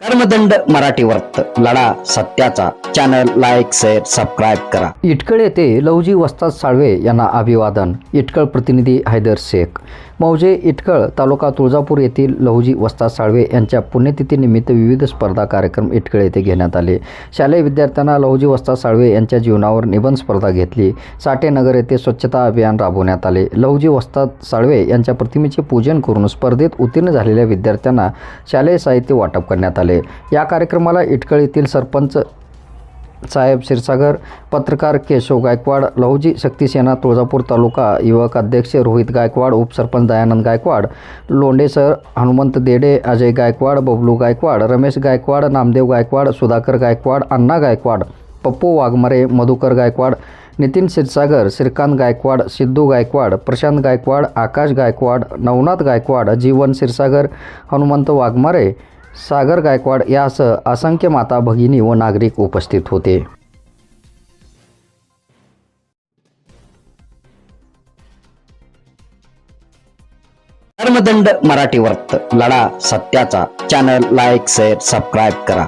कर्मदंड मराठी वर्त लढा सत्याचा. चॅनल लाईक शेअर सबस्क्राईब करा. इटकळ येथे लवजी वस्ताद साळवे यांना अभिवादन. इटकळ प्रतिनिधी हैदर शेख. मौजे इटकळ तालुका तुळजापूर येथील लहुजी वस्ताद साळवे यांच्या पुण्यतिथीनिमित्त विविध स्पर्धा कार्यक्रम इटकळ येथे घेण्यात आले. शालेय विद्यार्थ्यांना लहुजी वस्ताद साळवे यांच्या जीवनावर निबंध स्पर्धा घेतली. साठेनगर येथे स्वच्छता अभियान राबवण्यात आले. लहुजी वस्ताद साळवे यांच्या प्रतिमेचे पूजन करून स्पर्धेत उत्तीर्ण झालेल्या विद्यार्थ्यांना शालेय साहित्य वाटप करण्यात आले. या कार्यक्रमाला इटकळीतील सरपंच साहेब क्षीरसागर पत्रकार केशव गायकवाड लहुजी शक्तिसेना तुळजापूर तालुका युवक अध्यक्ष रोहित गायकवाड उपसरपंच दयानंद गायकवाड लोंडेसर हनुमंत देडे अजय गायकवाड बबलू गायकवाड रमेश गायकवाड नामदेव गायकवाड सुधाकर गायकवाड अण्णा गायकवाड पप्पू वाघमारे मधुकर गायकवाड नितीन क्षीरसागर श्रीकांत गायकवाड सिद्धू गायकवाड प्रशांत गायकवाड आकाश गायकवाड नवनाथ गायकवाड जीवन क्षीरसागर हनुमंत वाघमारे सागर गायकवाड यासह असंख्य माता भगिनी व नागरिक उपस्थित होते. कर्मदंड मराठी वर्त लढा सत्याचा. चॅनल लाईक शेअर सबस्क्राईब करा.